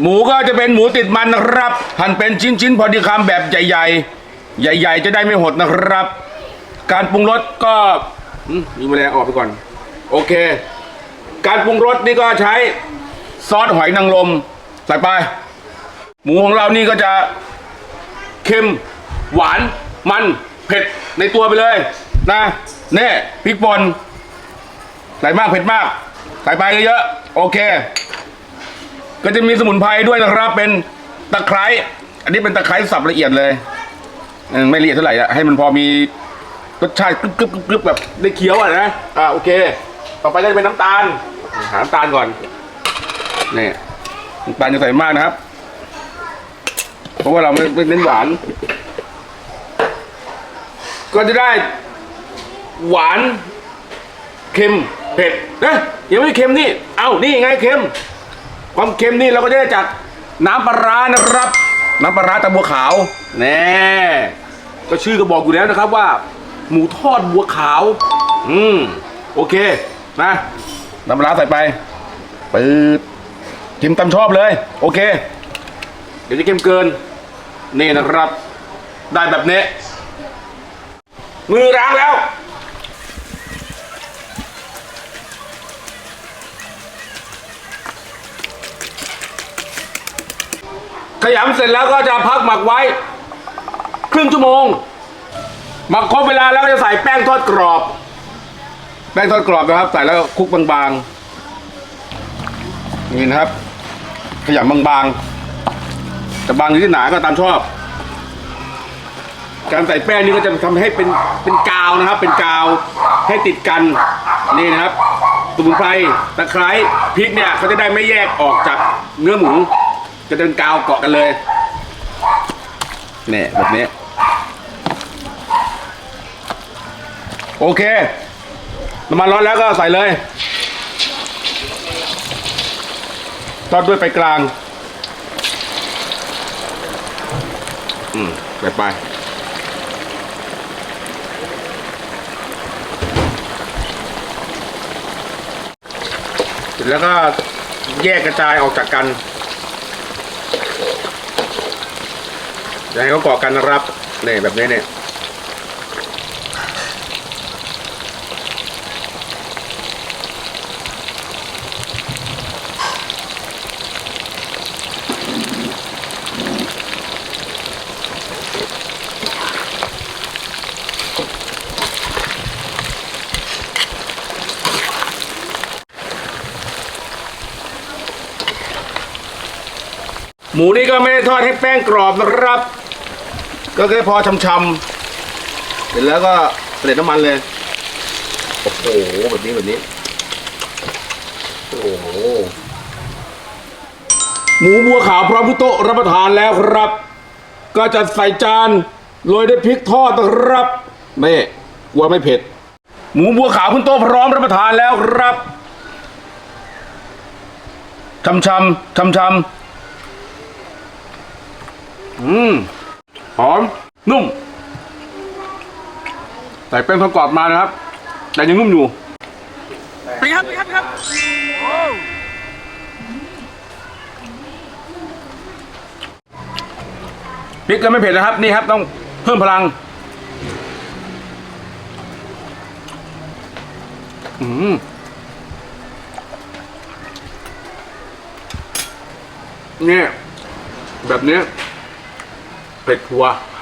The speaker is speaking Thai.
หมูก็จะเป็นหมูติดมันนะครับ หั่นเป็นชิ้นๆพอดีคำแบบใหญ่ๆ ใหญ่ ๆ จะได้ไม่หดนะครับ การปรุงรสก็มมีแมลงออกไปก่อน โอเค การปรุงรสนี่ก็ใช้ซอสหอยนางรมใส่ไป หมูของเรานี่ก็จะเค็มหวานมันเผ็ดในตัวไปเลยนะเน่พริกป่นใส่มากเผ็ดมาก ใส่ไปเยอะๆโอเค ก็จะมีสมุนไพรด้วยนะครับ เป็นตะไคร้อันนี้เป็นตะไคร้สับละเอียดเลยไม่ละเอียดเท่าไหร่อะให้มันพอมีรสชาติกรึบกรึบกรึบแบบได้เคี้ยวอะนะอ่าโอเค ต่อไปก็จะเป็นน้ำตาลหาน้ำตาลก่อนนี่น้ำตาลจะใส่มากนะครับ เพราะว่าเราไม่ไม่เน้นหวาน ก็จะได้หวานเค็มเผ็ดนะยังไม่เค็มนี่ เอ้านี่ไงเค็ม ความเค็มนี่เราก็จะได้จากน้ำปลาร้านะครับ น้ำปลาร้าตะบัวขาวแน่ก็ชื่อก็บอกอยู่แล้วนะครับว่า หมูทอดบัวขาว อืมโอเคนะน้ำปลาร้าใส่ไปปืดกินตามชอบเลย โอเค เดี๋ยวจะเค็มเกิน นี่นะครับ ได้แบบนี้ มือล้างแล้ว ยำเสร็จแล้วก็จะพักหมักไว้ ครึ่งชั่วโมง หมักครบเวลาแล้วก็จะใส่แป้งทอดกรอบ แป้งทอดกรอบนะครับ ใส่แล้วคลุกบางๆนี่นะครับขยำบางๆจะบางหรือที่หนาก็ตามชอบ การใส่แป้งนี่ก็จะทำให้เป็นเป็นกาวนะครับ เป็นกาวให้ติดกันนี่นะครับสมุนไพรตะไคร้พริกเนี่ยเขาจะได้ไม่แยกออกจากเนื้อหมู จะเป็นกาวเกาะกันเลยเนี่ยแบบนี้ โอเคน้ำมันร้อนแล้วก็ใส่เลยทอดด้วยไฟกลาง อืมไปไปเสร็จแล้วก็แยกกระจายออกจากกัน อย่าให้เขาเกาะกันนะครับเนี่แบบนี้เนี่ยหมูนี่ก็ไม่ได้ทอดให้แป้งกรอบนะครับ ก็แค่พอชำๆเสร็จแล้วก็เสด็จน้ำมันเลย โอ้โหแบบนี้แบบนี้ โอ้โห หมูบัวขาวพร้อมพุโตะรับประทานแล้วครับ ก็จะใส่จานโรยด้วยพริกทอดนะครับไม่กลัวไม่เผ็ด หมูบัวขาวพุโตะพร้อมรับประทานแล้วครับชำชำชำชำอืม หอม นุ่ม ใส่แป้งทอดกรอบมานะครับ แต่ยังนุ่มอยู่ ไปครับไปครับไปครับพริกก็ไม่เผ็ดนะครับ นี่ครับต้องเพิ่มพลัง อืมเนี่ยแบบเนี้ perpetuar